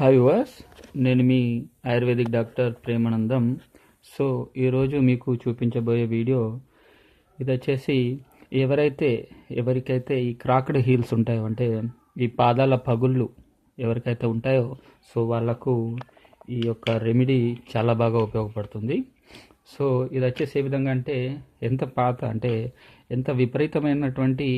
Hi వాస్ నేను మీ ఆయుర్వేదిక్ డాక్టర్ ప్రేమానందం. సో ఈరోజు మీకు చూపించబోయే వీడియో ఇది వచ్చేసి ఎవరైతే ఎవరికైతే ఈ క్రాక్డ్ హీల్స్ ఉంటాయో అంటే ఈ పాదాల పగుళ్ళు ఎవరికైతే ఉంటాయో సో వాళ్ళకు ఈ యొక్క రెమెడీ చాలా బాగా ఉపయోగపడుతుంది. సో ఇది వచ్చేసి ఏ విధంగా అంటే ఎంత పాత అంటే ఎంత విపరీతమైనటువంటి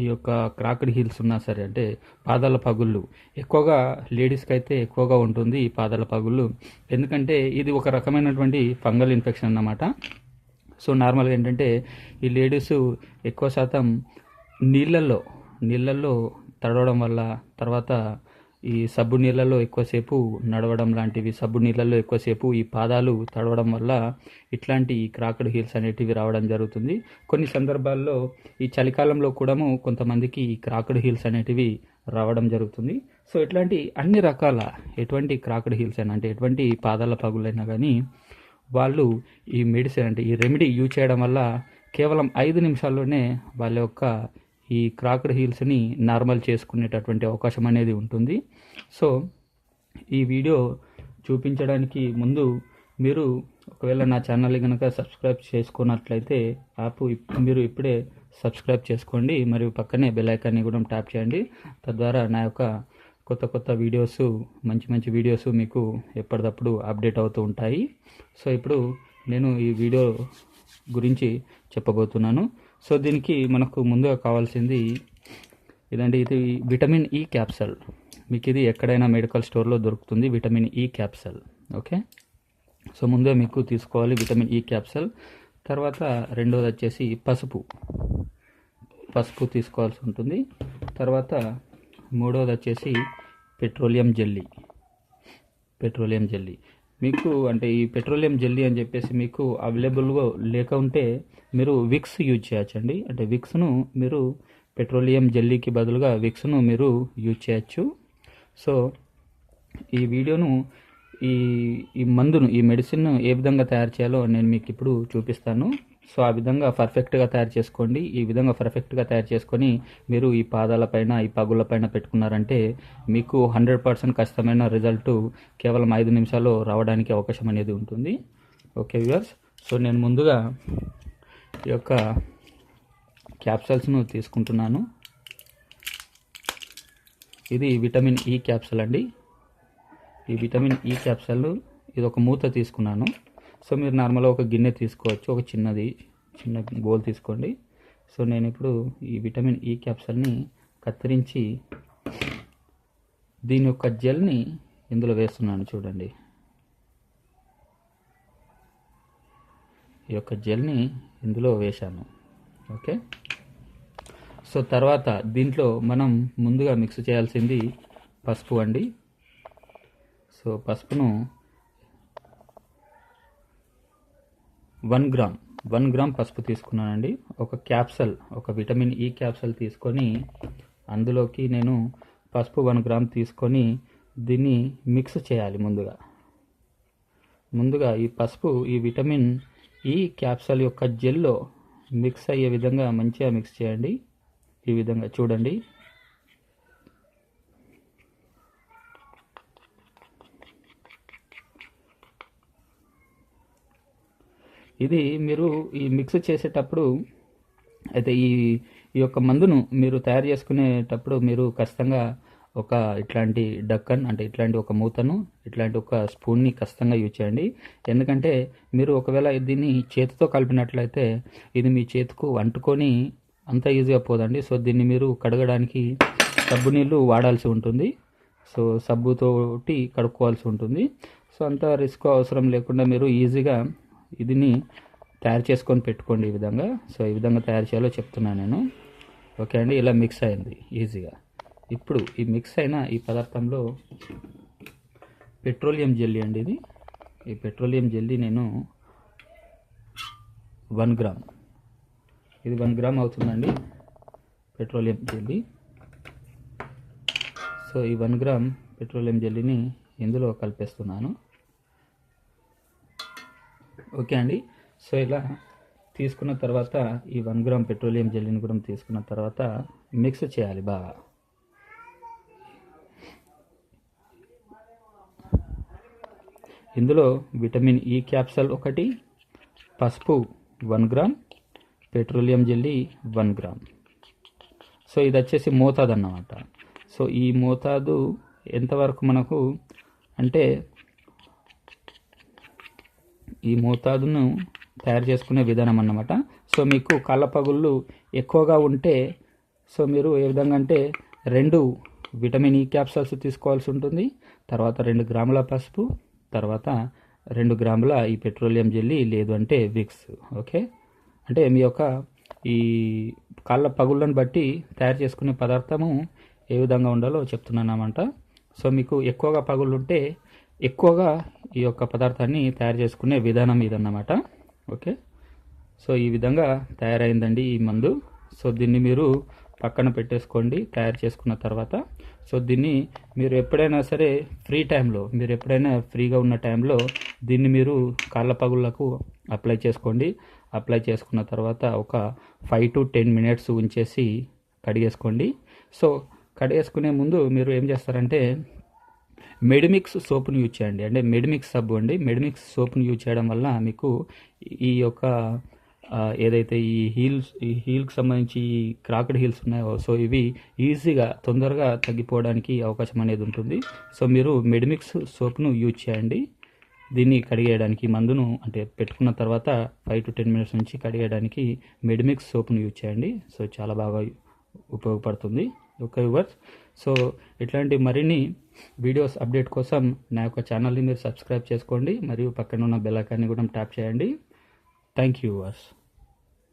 ఈ యొక్క క్రాక్డ్ హీల్స్ ఉన్నా సరే అంటే పాదాల పగుళ్ళు. ఎక్కువగా లేడీస్కి అయితే ఎక్కువగా ఉంటుంది ఈ పాదాల పగుళ్ళు. ఎందుకంటే ఇది ఒక రకమైనటువంటి ఫంగల్ ఇన్ఫెక్షన్ అన్నమాట. సో నార్మల్గా ఏంటంటే ఈ లేడీస్ ఎక్కువ శాతం నీళ్ళల్లో నీళ్ళల్లో తడవడం వల్ల తర్వాత ఈ సబ్బు నీళ్ళలో ఎక్కువసేపు నడవడం లాంటివి సబ్బు నీళ్ళల్లో ఎక్కువసేపు ఈ పాదాలు తడవడం వల్ల ఇట్లాంటి ఈ క్రాక్డ్ హీల్స్ అనేటివి రావడం జరుగుతుంది. కొన్ని సందర్భాల్లో ఈ చలికాలంలో కూడాము కొంతమందికి ఈ క్రాక్డ్ హీల్స్ అనేటివి రావడం జరుగుతుంది. సో ఇట్లాంటి అన్ని రకాల ఎటువంటి క్రాక్డ్ హీల్స్ అయినా అంటే ఎటువంటి పాదాల పగులైనా కానీ వాళ్ళు ఈ మెడిసిన్ అంటే ఈ రెమెడీ యూజ్ చేయడం వల్ల కేవలం ఐదు నిమిషాల్లోనే వాళ్ళ యొక్క ఈ క్రాక్డ్ హీల్స్ని నార్మల్ చేసుకునేటటువంటి అవకాశం అనేది ఉంటుంది. సో ఈ వీడియో చూపించడానికి ముందు మీరు ఒకవేళ నా ఛానల్ కనుక సబ్స్క్రైబ్ చేసుకున్నట్లయితే యాప్ మీరు ఇప్పుడే సబ్స్క్రైబ్ చేసుకోండి. మరియు పక్కనే బెల్ ఐకాన్ని కూడా ట్యాప్ చేయండి. తద్వారా నా యొక్క కొత్త కొత్త వీడియోస్ మంచి మంచి వీడియోస్ మీకు ఎప్పటికప్పుడు అప్డేట్ అవుతూ ఉంటాయి. సో ఇప్పుడు నేను ఈ వీడియో గురించి చెప్పబోతున్నాను. సో దీనికి మనకు ముందుగా కావాల్సింది ఇదండి ఇది విటమిన్ e ఈ క్యాప్సల్ మీకు ఇది ఎక్కడైనా మెడికల్ స్టోర్లో దొరుకుతుంది విటమిన్ e ఈ క్యాప్సల్ ఓకే? సో ముందుగా మీకు తీసుకోవాలి విటమిన్ e ఈ క్యాప్సల్ తర్వాత రెండోది వచ్చేసి పసుపు. పసుపు తీసుకోవాల్సి ఉంటుంది. తర్వాత మూడోది వచ్చేసి పెట్రోలియం జెల్లీ. Petroleum jelly. మీకు అంటే ఈ పెట్రోలియం జెల్లీ అని చెప్పేసి మీకు అవైలబుల్గా లేక ఉంటే మీరు విక్స్ యూజ్ చేయొచ్చండి. అంటే విక్స్ను మీరు పెట్రోలియం జెల్లీకి బదులుగా విక్స్ను మీరు యూజ్ చేయొచ్చు. సో ఈ వీడియోను ఈ ఈ మందును ఈ మెడిసిన్ ఏ విధంగా తయారు చేయాలో నేను మీకు ఇప్పుడు చూపిస్తాను. సో ఆ విధంగా పర్ఫెక్ట్గా తయారు చేసుకోండి. ఈ విధంగా పర్ఫెక్ట్గా తయారు చేసుకొని మీరు ఈ పాదాలపైన ఈ పగులపైన పెట్టుకున్నారంటే మీకు హండ్రెడ్ పర్సెంట్ ఖచ్చితమైన రిజల్ట్ కేవలం ఐదు నిమిషాల్లో రావడానికి అవకాశం అనేది ఉంటుంది. Okay viewers. సో నేను ముందుగా ఈ యొక్క క్యాప్సల్స్ను తీసుకుంటున్నాను. ఇది విటమిన్ ఈ క్యాప్సల్ అండి. ఈ విటమిన్ ఈ క్యాప్సల్ ఇది ఒక మూత తీసుకున్నాను. సో మీరు నార్మల్గా ఒక గిన్నె తీసుకోవచ్చు ఒక చిన్నది చిన్న బోల్ తీసుకోండి. సో నేను ఇప్పుడు ఈ విటమిన్ ఈ క్యాప్సల్ని కత్తిరించి దీని యొక్క జెల్ని ఇందులో వేస్తున్నాను చూడండి. ఈ యొక్క జెల్ని ఇందులో వేశాను. ఓకే? సో తర్వాత దీంట్లో మనం ముందుగా మిక్స్ చేయాల్సింది పసుపు అండి. సో పసుపును వన్ గ్రామ్ వన్ గ్రామ్ పసుపు తీసుకున్నానండి. ఒక క్యాప్సల్ ఒక విటమిన్ ఈ క్యాప్సల్ తీసుకొని అందులోకి నేను పసుపు వన్ గ్రామ్ తీసుకొని దీన్ని మిక్స్ చేయాలి ముందుగా. ముందుగా ఈ పసుపు ఈ విటమిన్ ఈ క్యాప్సల్ యొక్క జెల్లో మిక్స్ అయ్యే విధంగా మంచిగా మిక్స్ చేయండి. ఈ విధంగా చూడండి. ఇది మీరు ఈ మిక్స్ చేసేటప్పుడు అయితే ఈ ఈ యొక్క మందును మీరు తయారు చేసుకునేటప్పుడు మీరు ఖచ్చితంగా ఒక ఇట్లాంటి డక్కన్ అంటే ఇట్లాంటి ఒక మూతను ఇట్లాంటి ఒక స్పూన్ని ఖచ్చితంగా యూజ్ చేయండి. ఎందుకంటే మీరు ఒకవేళ దీన్ని చేతితో కలిపినట్లయితే ఇది మీ చేతికు అంటుకొని అంత ఈజీగా పోదండి. సో దీన్ని మీరు కడగడానికి సబ్బు నీళ్ళు వాడాల్సి ఉంటుంది. సో సబ్బుతోటి కడుక్కోవాల్సి ఉంటుంది. సో అంత రిస్క్ అవసరం లేకుండా మీరు ఈజీగా ఇదిని తయారు చేసుకొని పెట్టుకోండి ఈ విధంగా. సో ఈ విధంగా తయారు చేయాలో చెప్తున్నాను నేను. ఓకే అండి ఇలా మిక్స్ అయింది ఈజీగా. ఇప్పుడు ఈ మిక్స్ అయిన ఈ పదార్థంలో పెట్రోలియం జెల్లీ అండి ఇది. ఈ పెట్రోలియం జెల్లీ నేను వన్ గ్రామ్. ఇది వన్ గ్రామ్ అవుతుందండి పెట్రోలియం జెల్లీ. సో ఈ వన్ గ్రామ్ పెట్రోలియం జెల్లీని ఇందులో కలిపేస్తున్నాను. ఓకే అండి. సో ఇలా తీసుకున్న తర్వాత ఈ వన్ గ్రామ్ పెట్రోలియం జెల్లిని కూడా తీసుకున్న తర్వాత మిక్స్ చేయాలి బాగా. ఇందులో విటమిన్ ఈ క్యాప్సల్ ఒకటి పసుపు one gram petroleum jelly one gram. So ఇది వచ్చేసి మోతాదు అన్నమాట. సో ఈ మోతాదు ఎంతవరకు మనకు అంటే ఈ మోతాదును తయారు చేసుకునే విధానం అన్నమాట. సో మీకు కళ్ళపగుళ్ళు ఎక్కువగా ఉంటే సో మీరు ఏ విధంగా అంటే రెండు విటమిన్ e ఈ క్యాప్సల్స్ తీసుకోవాల్సి ఉంటుంది తర్వాత రెండు గ్రాముల పసుపు తర్వాత రెండు గ్రాముల ఈ పెట్రోలియం జెల్లీ లేదు అంటే విక్స్ ఓకే? అంటే మీ యొక్క ఈ కాళ్ళ పగుళ్ళను బట్టి తయారు చేసుకునే పదార్థము ఏ విధంగా ఉండాలో చెప్తున్నానమాట సో మీకు ఎక్కువగా పగుళ్ళు ఉంటే ఎక్కువగా ఈ యొక్క పదార్థాన్ని తయారు చేసుకునే విధానం ఇదన్నమాట. ఓకే? సో ఈ విధంగా తయారైందండి ఈ మందు. సో దీన్ని మీరు పక్కన పెట్టేసుకోండి తయారు చేసుకున్న తర్వాత. సో దీన్ని మీరు ఎప్పుడైనా సరే ఫ్రీ టైంలో మీరు ఎప్పుడైనా ఫ్రీగా ఉన్న టైంలో దీన్ని మీరు కాళ్ళ పగుళ్ళకు అప్లై చేసుకోండి. అప్లై చేసుకున్న తర్వాత ఒక ఫైవ్ టు టెన్ మినిట్స్ ఉంచేసి కడిగేసుకోండి. సో కడిగేసుకునే ముందు మీరు ఏం చేస్తారంటే మెడిమిక్స్ సోప్ను యూజ్ చేయండి. అంటే మెడిమిక్స్ సబ్బు అండి. మెడిమిక్స్ సోప్ను యూజ్ చేయడం వల్ల మీకు ఈ యొక్క ఏదైతే ఈ హీల్స్ ఈ హీల్కి సంబంధించి ఈ క్రాకెడ్ హీల్స్ ఉన్నాయో సో ఇవి ఈజీగా తొందరగా తగ్గిపోవడానికి అవకాశం అనేది ఉంటుంది. సో మీరు మెడిమిక్స్ సోప్ను యూజ్ చేయండి. దీన్ని కడిగేయడానికి మందును అంటే పెట్టుకున్న తర్వాత ఫైవ్ టు టెన్ మినిట్స్ నుంచి కడిగేయడానికి మెడిమిక్స్ సోప్ను యూజ్ చేయండి. సో చాలా బాగా ఉపయోగపడుతుంది. ఓకే వ్యూవర్స్ సో ఇట్లాంటి మరిన్ని వీడియోస్ అప్డేట్ కోసం నా యొక్క ఛానల్ని మీరు సబ్స్క్రైబ్ చేసుకోండి. మరియు పక్కన ఉన్న బెల్ ఐకాన్ని కూడా ట్యాప్ చేయండి. Thank you verse